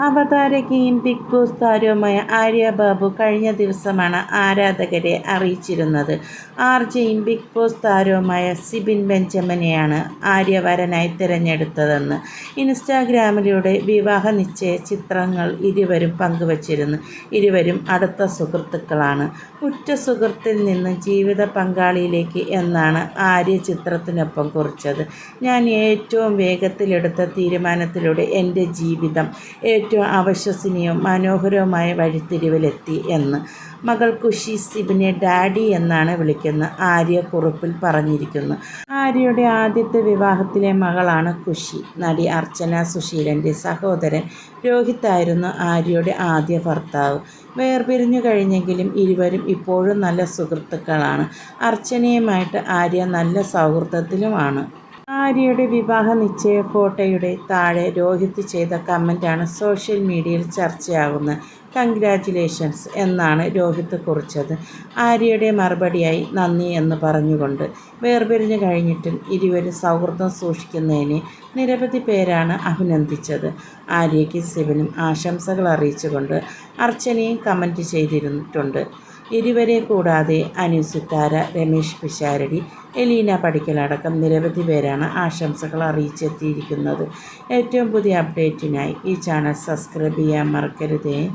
അവതാരകയും big boss താരവുമായ ആര്യ ബാബു കഴിഞ്ഞ ദിവസമാണ് ആരാധകരെ അറിയിച്ചിരുന്നത്. ആർജയും ബിഗ് ബോസ് താരവുമായ സിബിൻ ബെഞ്ചമിനെയാണ് ആര്യ വരനായി തിരഞ്ഞെടുത്തതെന്ന് ഇൻസ്റ്റാഗ്രാമിലൂടെ വിവാഹ നിശ്ചയ ചിത്രങ്ങൾ ഇരുവരും പങ്കുവച്ചിരുന്നു. ഇരുവരും അടുത്ത സുഹൃത്തുക്കളാണ്. ഉറ്റ സുഹൃത്തിൽ നിന്ന് ജീവിത പങ്കാളിയിലേക്ക് എന്നാണ് ആര്യ ചിത്രത്തിനൊപ്പം കുറിച്ചത്. ഞാൻ ഏറ്റവും വേഗത്തിലെടുത്ത തീരുമാനത്തിലൂടെ എന്റെ ജീവിതം ഏറ്റവും അവിശ്വസനീയവും മനോഹരവുമായ വഴിത്തിരിവിലെത്തി എന്ന്. മകൾ കുഷി സിബിനെ ഡാഡി എന്നാണ് വിളിക്കുന്ന ആര്യ കുറിപ്പിൽ പറഞ്ഞിരിക്കുന്നു. ആര്യയുടെ ആദ്യത്തെ വിവാഹത്തിലെ മകളാണ് കുഷി നടി അർച്ചന സുശീലന്റെ സഹോദരൻ രോഹിത്തായിരുന്നു ആര്യയുടെ ആദ്യ ഭർത്താവ്. വേർപിരിഞ്ഞു കഴിഞ്ഞെങ്കിലും ഇരുവരും ഇപ്പോഴും നല്ല സുഹൃത്തുക്കളാണ്. അർച്ചനയുമായിട്ട് ആര്യ നല്ല സൗഹൃദത്തിലുമാണ്. ആര്യയുടെ വിവാഹ നിശ്ചയ ഫോട്ടോയുടെ താഴെ രോഹിത് ചെയ്ത കമന്റാണ് സോഷ്യൽ മീഡിയയിൽ ചർച്ചയാകുന്നത്. കൺഗ്രാറ്റുലേഷൻസ് എന്നാണ് രോഹിത് കുറിച്ചത്. ആര്യയുടെ മറുപടിയായി നന്ദി എന്ന് പറഞ്ഞുകൊണ്ട് വേർപിരിഞ്ഞു കഴിഞ്ഞിട്ടും ഇരുവരും സൗഹൃദം സൂക്ഷിക്കുന്നതിന് നിരവധി പേരാണ് അഭിനന്ദിച്ചത്. ആര്യയ്ക്ക് ശിവനും ആശംസകൾ അറിയിച്ചുകൊണ്ട് അർച്ചനയും കമന്റ് ചെയ്തിരുന്നിട്ടുണ്ട് ഇരുവരെ കൂടാതെ അനു സിത്താര രമേശ് പിഷാരടി എലീന പഠിക്കലടക്കം നിരവധി പേരാണ് ആശംസകൾ അറിയിച്ചെത്തിയിരിക്കുന്നത്. ഏറ്റവും പുതിയ അപ്ഡേറ്റിനായി ഈ ചാനൽ സബ്സ്ക്രൈബ് ചെയ്യാൻ മറക്കരുതേ.